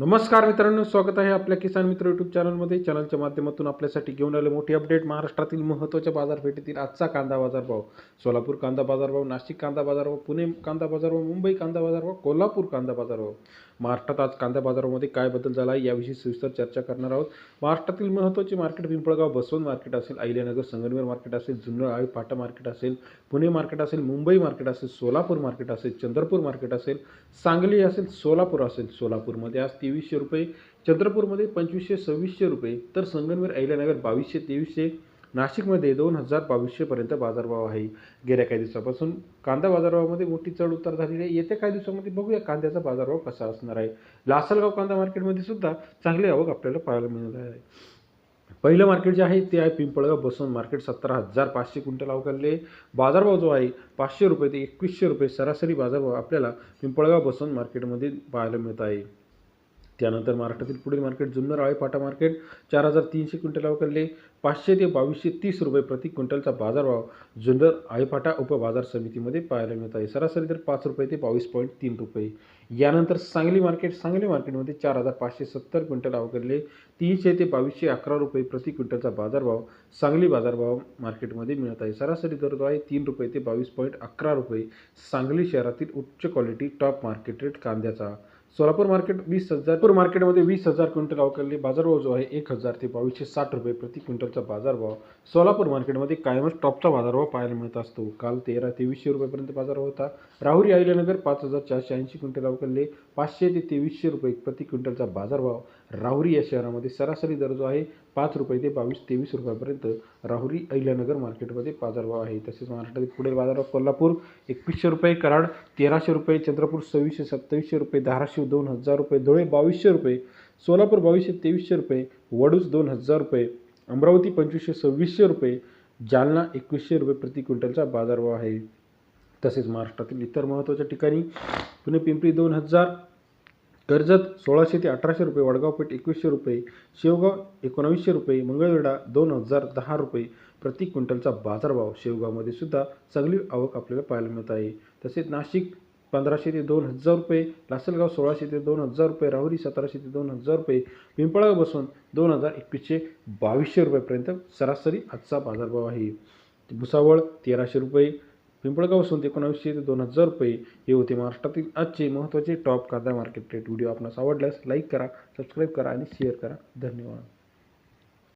नमस्कार मित्रांनो स्वागत आहे आपल्या किसान मित्र यूट्यूब चॅनलमध्ये चॅनलच्या माध्यमातून आपल्यासाठी घेऊन आले मोठी अपडेट महाराष्ट्रातील महत्त्वाच्या बाजारपेठेतील आजचा कांदा बाजारभाव. सोलापूर कांदा बाजारभाव नाशिक कांदा बाजारभाव पुणे कांदा बाजारभाव मुंबई कांदा बाजारभाव कोल्हापूर कांदा बाजारभाव. महाराष्ट्रात आज कांदा बाजारामध्ये काय बदल झाला आहे याविषयी सविस्तर चर्चा करणार आहोत. महाराष्ट्रातील महत्त्वाचे मार्केट पिंपळगाव बसवंत मार्केट असेल अहिल्यानगर संगमनेर मार्केट असेल जुन्नर आळी पाटा मार्केट असेल पुणे मार्केट असेल मुंबई मार्केट असेल सोलापूर मार्केट असेल चंद्रपूर मार्केट असेल सांगली असेल सोलापूर असेल सोलापूरमध्ये आज तेवीसशे रुपये चंद्रपूरमध्ये पंचवीसशे सव्वीसशे रुपये तर संगमनेर अहिल्यानगर बावीसशे तेवीसशे नाशिकमध्ये दोन हजार बावीसशेपर्यंत बाजारभाव आहे. गेल्या काही दिवसापासून कांदा बाजारभावामध्ये मोठी चढ उतार झालेली आहे. येत्या काही दिवसामध्ये बघूया कांद्याचा बाजारभाव कसा असणार आहे. लासलगाव कांदा मार्केटमध्ये सुद्धा चांगली आवक आपल्याला पाहायला मिळत आहे. पहिलं मार्केट जे आहे ते आहे पिंपळगाव. बसून मार्केट सतरा हजार पाचशे क्विंटल अवघडले बाजारभाव जो आहे पाचशे रुपये ते एकवीसशे रुपये सरासरी बाजारभाव आपल्याला पिंपळगाव बसून मार्केटमध्ये पाहायला मिळत आहे. त्यानंतर महाराष्ट्रातील पुढील मार्केट जुन्नर आळेपाटा मार्केट चार हजार तीनशे क्विंटल अवघडले पाचशे ते बावीसशे तीस रुपये प्रति क्विंटलचा बाजारभाव जुन्नर आळेपाटा उपबाजार समितीमध्ये पाहायला मिळत आहे. सरासरी दर पाच रुपये ते बावीस पॉईंट तीन रुपये. यानंतर सांगली मार्केट सांगली मार्केटमध्ये चार हजार पाचशे सत्तर क्विंटल अवघडले तीनशे ते बावीसशे अकरा रुपये प्रति क्विंटलचा बाजारभाव सांगली बाजारभाव मार्केटमध्ये मिळत आहे. सरासरी दर जो आहे तीन रुपये ते बावीस पॉईंट अकरा रुपये. सांगली शहरातील उच्च क्वालिटी टॉप मार्केट रेट कांद्याचा. सोलापूर मार्केट वीस हजारपूर मार्केटमध्ये वीस हजार क्विंटल अवकाळले बाजारभाव जो आहे एक हजार ते बावीसशे साठ रुपये प्रति क्विंटलचा बाजारभाव सोलापूर मार्केटमध्ये कायमच टॉपचा बाजारभाव पाहायला मिळत असतो. काल तेरा तेवीसशे रुपयेपर्यंत बाजारभाव होता. राहुरी अहिल्यानगर पाच हजार चारशे ऐंशी क्विंटल अवकाळले पाचशे ते तेवीसशे रुपये प्रति क्विंटलचा बाजारभाव राहुरी या शहरामध्ये सरासरी दर जो आहे पाच रुपये ते बावीस तेवीस रुपयापर्यंत राहुरी अहिल्यानगर मार्केटमध्ये बाजारभाव आहे. तसेच महाराष्ट्रातील पुढील बाजारभाव कोल्हापूर एकवीसशे रुपये कराड तेराशे रुपये चंद्रपूर सव्वीसशे सत्तावीसशे रुपये धाराशे धाराशिव दोन हजार रुपये धुळे बावीसशे रुपये सोलापूर बावीसशे तेवीसशे रुपये वडूज दोन हजार रुपये अमरावती पंचवीसशे सव्वीसशे रुपये जालना एकवीसशे रुपये प्रति क्विंटलचा बाजारभाव आहे. तसेच महाराष्ट्रातील इतर महत्त्वाच्या ठिकाणी पुणे पिंपरी दोन हजार कर्जत सोळाशे ते अठराशे रुपये वडगाव पेठ एकवीसशे रुपये शेवगाव एकोणावीसशे रुपये मंगळवेढा दोन हजार दहा रुपये प्रति क्विंटलचा बाजारभाव शेवगावमध्ये सुद्धा चांगली आवक आपल्याला पाहायला मिळत आहे. तसेच नाशिक पंधराशे ते दोन हजार रुपये लासलगाव सोळाशे ते दोन हजार रुपये राहुरी सतराशे ते दोन हजार रुपये पिंपळगाव बसून दोन हजार एकवीसशे बावीसशे रुपयेपर्यंत सरासरी आजचा बाजारभाव आहे. भुसावळ तेराशे रुपये पिंपळगाव बसून एकोणावीसशे ते दोन हजार रुपये. हे होते महाराष्ट्रातील आजचे महत्त्वाचे टॉप कांदा मार्केट रेट व्हिडिओ आपणास आवडल्यास लाईक करा सबस्क्राईब करा आणि शेअर करा. धन्यवाद.